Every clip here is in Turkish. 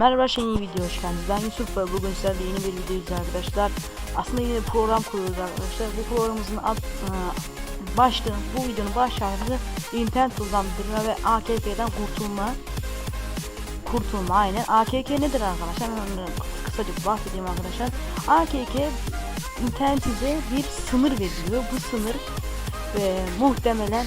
Merhaba şey yeni video hoş geldiniz. Ben Yusuf ve bugün sizlerle yeni bir videoyuz arkadaşlar. Aslında yeni bir program kuruyoruz arkadaşlar. Bu programımızın ad, e, başlığı, bu videonun baş harfi internet uzandırma ve AKK'den kurtulma. Kurtulma aynen. AKK nedir arkadaşlar? Onu kısaca bahsedeyim arkadaşlar. AKK internetinize bir sınır veriliyor. Bu sınır e, muhtemelen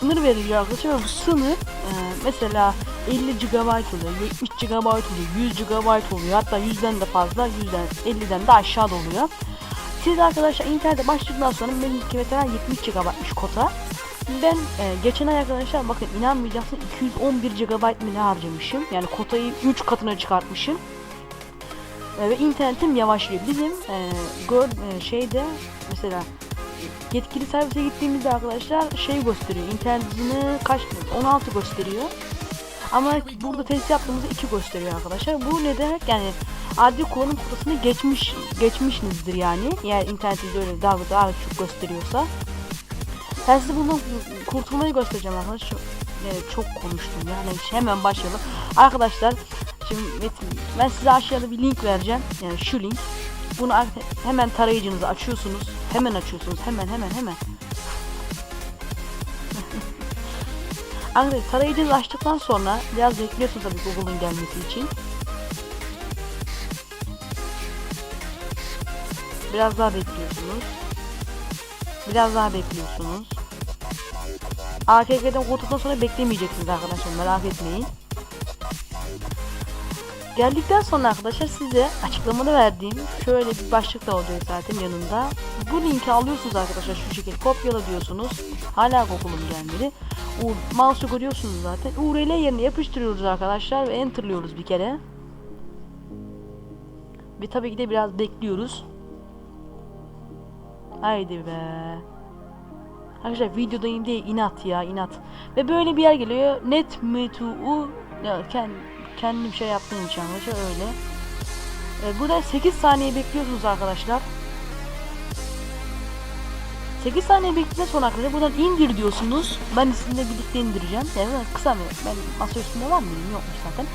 sınır veriliyor arkadaşlar bu sınır e, mesela 50 GB oluyor, 70 GB oluyor, 100 GB oluyor hatta 100'den de fazla 100'den 50'den de aşağıda oluyor. Siz arkadaşlar internete başladıktan sonra benimki mesela 70 GB'mış kota. Ben e, geçen ay arkadaşlar bakın inanmayacaksın 211 GB mi ne harcamışım. Yani kotayı 3 katına çıkartmışım. E, ve internetim yavaşlıyor. Bizim e, gör, e, şeyde mesela yetkili servise gittiğimizde arkadaşlar şey gösteriyor. İnternet kaç 16 gösteriyor. Ama burada test yaptığımızda 2 gösteriyor arkadaşlar. Bu ne demek? Yani adli kullanım kotasını geçmiş geçmişinizdir yani. Eğer internetiniz öyle daha daha çok gösteriyorsa. Ben size bundan kurtulmayı göstereceğim arkadaşlar. Şu, evet, çok konuştum yani hemen başlayalım. Arkadaşlar şimdi Metin ben size aşağıda bir link vereceğim. Yani şu link. Bunu hemen tarayıcınızı açıyorsunuz. Hemen açıyorsunuz. Hemen hemen hemen. Arkadaşlar tarayıcınızı açtıktan sonra biraz bekliyorsunuz tabii Google'ın gelmesi için. Biraz daha bekliyorsunuz. Biraz daha bekliyorsunuz. AKK'den kurtulduktan sonra beklemeyeceksiniz arkadaşlar merak etmeyin. Geldikten sonra arkadaşlar size açıklamada verdiğim şöyle bir başlık da olacak zaten yanında. Bu linki alıyorsunuz arkadaşlar şu şekilde kopyala diyorsunuz. Hala Google'um gelmedi. U mouse'u görüyorsunuz zaten. URL yerine yapıştırıyoruz arkadaşlar ve enterlıyoruz bir kere. Ve tabii ki de biraz bekliyoruz. Haydi be. Arkadaşlar videodayım diye inat ya inat. Ve böyle bir yer geliyor. Net me to u ya kendim, şey yaptığım için öyle. E, burada 8 saniye bekliyorsunuz arkadaşlar. 8 saniye bekledikten sonra arkadaşlar buradan indir diyorsunuz. Ben sizinle birlikte indireceğim. Yani kısa mı? Ben masa üstünde var mıyım? Yokmuş zaten.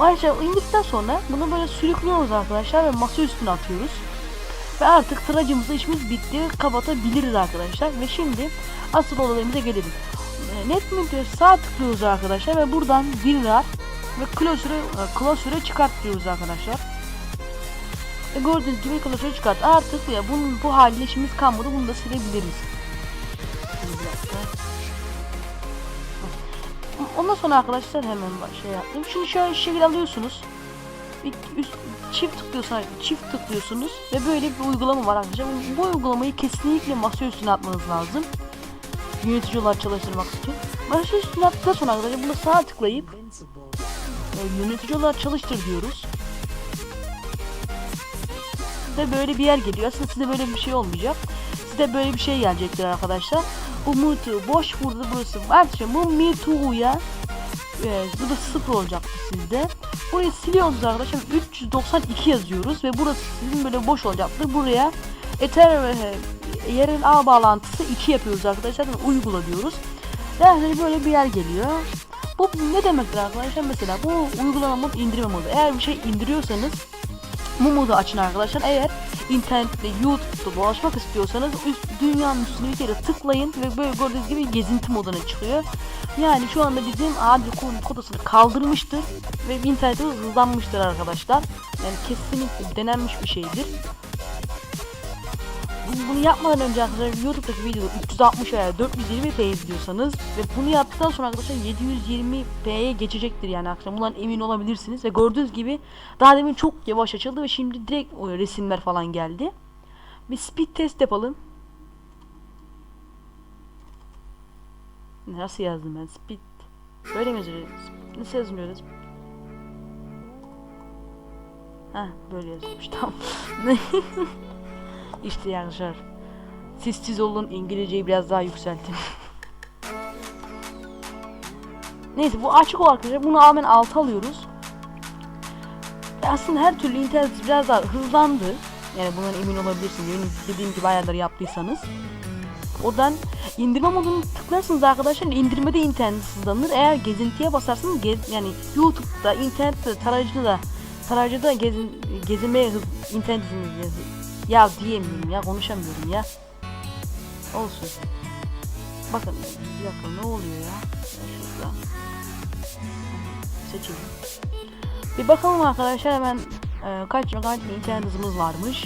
Ayrıca indirdikten sonra bunu böyle sürüklüyoruz arkadaşlar ve masa üstüne atıyoruz. Ve artık tıracımızda işimiz bitti. Kapatabiliriz arkadaşlar. Ve şimdi asıl olayımıza gelelim. E, Net Münter'e sağ tıklıyoruz arkadaşlar ve buradan Winrar ve klasöre, klasöre çıkart diyoruz arkadaşlar. E gördüğünüz gibi klasörü çıkart. Artık ya bunun bu haliyle işimiz kalmadı. Bunu da silebiliriz. Ondan sonra arkadaşlar hemen şey yaptım. Şunu şöyle şekil alıyorsunuz. Üst, çift tıklıyorsunuz, çift tıklıyorsunuz ve böyle bir uygulama var arkadaşlar. Bu uygulamayı kesinlikle masa üstüne atmanız lazım. Yönetici olarak çalıştırmak için. Masa üstüne attıktan sonra arkadaşlar bunu sağ tıklayıp e, yönetici olarak çalıştır diyoruz. Size böyle bir yer geliyor. Aslında size böyle bir şey olmayacak. Size böyle bir şey gelecektir arkadaşlar. Bu Mutu boş burada burası. Arkadaşlar bu Mutu'ya e, bu sıfır olacaktı sizde. Burayı siliyoruz arkadaşlar. 392 yazıyoruz ve burası sizin böyle boş olacaktır. Buraya Ether yerin ağ bağlantısı 2 yapıyoruz arkadaşlar. ve Uygula diyoruz. Yani böyle bir yer geliyor. Bu ne demektir arkadaşlar? Mesela bu uygulama mod indirme modu. Eğer bir şey indiriyorsanız bu modu açın arkadaşlar. Eğer internette YouTube'da dolaşmak istiyorsanız üst, dünyanın üstüne bir kere tıklayın ve böyle gördüğünüz gibi gezinti moduna çıkıyor. Yani şu anda bizim adil konum kodasını kaldırmıştır ve internete hızlanmıştır arkadaşlar. Yani kesinlikle denenmiş bir şeydir. Bu- Bunu yapmadan önce arkadaşlar YouTube'daki videoda 360 veya 420p izliyorsanız ve bunu yaptıktan sonra arkadaşlar 720p'ye geçecektir yani arkadaşlar bundan emin olabilirsiniz ve gördüğünüz gibi daha demin çok yavaş açıldı ve şimdi direkt o resimler falan geldi. Bir speed test yapalım. Nasıl yazdım ben speed? Böyle mi yazıyor? Nasıl yazmıyoruz? Ha böyle yazılmış tamam. İşte arkadaşlar. Siz siz olun İngilizceyi biraz daha yükseltin. Neyse bu açık olarak arkadaşlar bunu hemen alta alıyoruz. Aslında her türlü internet biraz daha hızlandı. Yani bundan emin olabilirsiniz. Benim dediğim gibi ayarları yaptıysanız. Oradan indirme modunu tıklarsınız arkadaşlar. İndirmede internet hızlanır. Eğer gezintiye basarsanız gez, yani YouTube'da, internette, tarayıcıda da Tarayıcıda gezin, gezinmeye hız, internet hızınız ya diyemiyorum ya konuşamıyorum ya. Olsun. Bakın bir dakika ne oluyor ya? Şurada. Seçelim. Bir bakalım arkadaşlar hemen e, kaç GB internet hızımız varmış.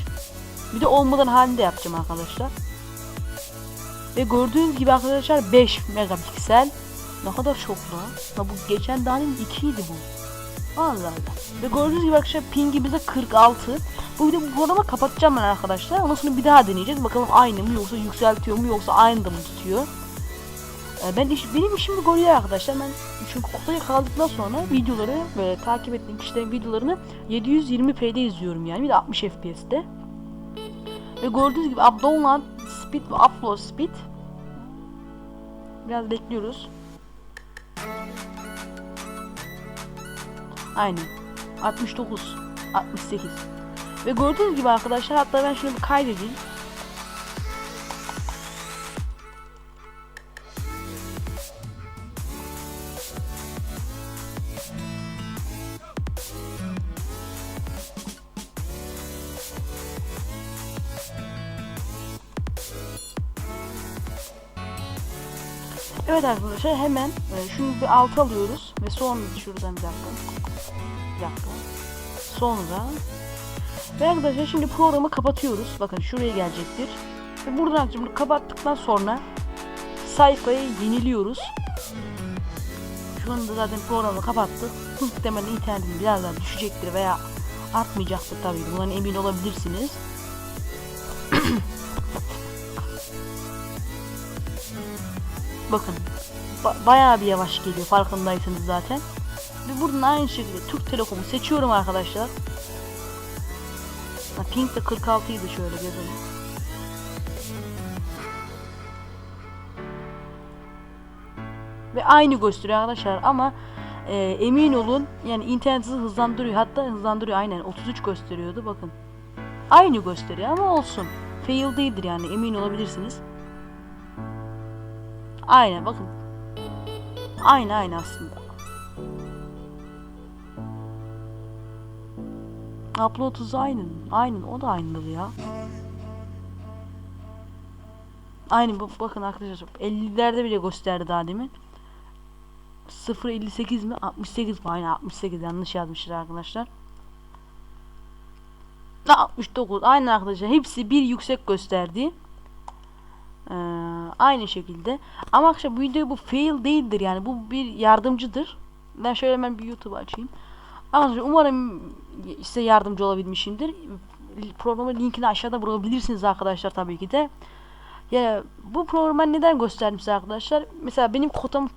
Bir de olmadan halinde yapacağım arkadaşlar. Ve gördüğünüz gibi arkadaşlar 5 megapiksel. Ne kadar çok lan. Bu geçen dahi'nin 2 idi bu. Allah Allah. Ve gördüğünüz gibi arkadaşlar pingi bize 46. Bu video bu programı kapatacağım ben arkadaşlar. Ondan sonra bir daha deneyeceğiz. Bakalım aynı mı yoksa yükseltiyor mu yoksa aynı da mı tutuyor. Ee, ben iş, benim işim bu golü arkadaşlar. Ben çünkü kutuyu kaldıktan sonra videoları böyle takip ettiğim kişilerin videolarını 720p'de izliyorum yani bir de 60 fps'te. Ve gördüğünüz gibi download speed ve upload speed biraz bekliyoruz. Aynen. 69, 68. Ve gördüğünüz gibi arkadaşlar hatta ben şunu bir kaydedeyim. Evet arkadaşlar hemen e, şunu bir alt alıyoruz ve sonra şuradan bir dakika. Dakika. Sonra ve arkadaşlar şimdi programı kapatıyoruz. Bakın şuraya gelecektir. Ve buradan şimdi kapattıktan sonra sayfayı yeniliyoruz. Şu anda zaten programı kapattık. Muhtemelen internetin biraz daha düşecektir veya artmayacaktır tabii. Bundan emin olabilirsiniz. Bakın ba- bayağı bir yavaş geliyor farkındaysanız zaten. Ve buradan aynı şekilde Türk Telekom'u seçiyorum arkadaşlar. Ha, ping de 46 idi şöyle görelim. Ve aynı gösteriyor arkadaşlar ama e, emin olun yani internet hızı hızlandırıyor hatta hızlandırıyor aynen 33 gösteriyordu bakın. Aynı gösteriyor ama olsun. Fail değildir yani emin olabilirsiniz. Aynen bakın. Aynı aynı aslında. Upload hızı aynı. Aynı o da aynıdır ya. Aynı bakın arkadaşlar 50'lerde bile gösterdi daha demin. 0.58 mi? 68 mi? Aynen 68 yanlış yazmışlar arkadaşlar. 69 aynı arkadaşlar hepsi bir yüksek gösterdi. Ee, aynı şekilde. Ama arkadaşlar bu video bu fail değildir yani bu bir yardımcıdır. Ben şöyle hemen bir YouTube açayım. Arkadaşlar umarım size yardımcı olabilmişimdir. Programın linkini aşağıda bulabilirsiniz arkadaşlar tabii ki de. Ya bu programı neden gösterdim arkadaşlar? Mesela benim kotam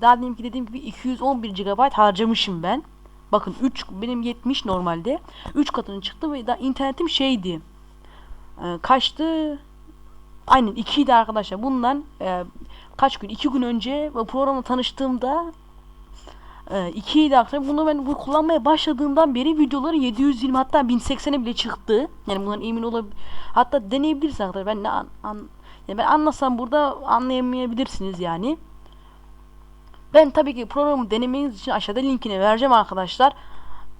daha demin ki dediğim gibi 211 GB harcamışım ben. Bakın 3 benim 70 normalde. 3 katını çıktı ve da internetim şeydi. Ee, kaçtı? Aynen 2 idi arkadaşlar. Bundan e, kaç gün? 2 gün önce programla tanıştığımda e, 2 idi arkadaşlar. Bunu ben bu kullanmaya başladığımdan beri videoları 720 hatta 1080'e bile çıktı. Yani bundan emin olabilir. Hatta deneyebilirsiniz arkadaşlar. Ben ne an, an yani ben anlasam burada anlayamayabilirsiniz yani. Ben tabii ki programı denemeniz için aşağıda linkini vereceğim arkadaşlar.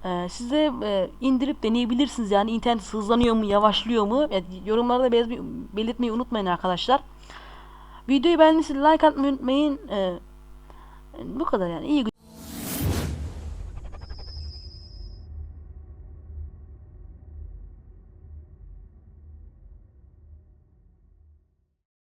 Ee, siz de e, indirip deneyebilirsiniz yani internet hızlanıyor mu yavaşlıyor mu yani yorumlarda belirt belirtmeyi unutmayın arkadaşlar. Videoyu beğendiyseniz like atmayı unutmayın. Ee, bu kadar yani iyi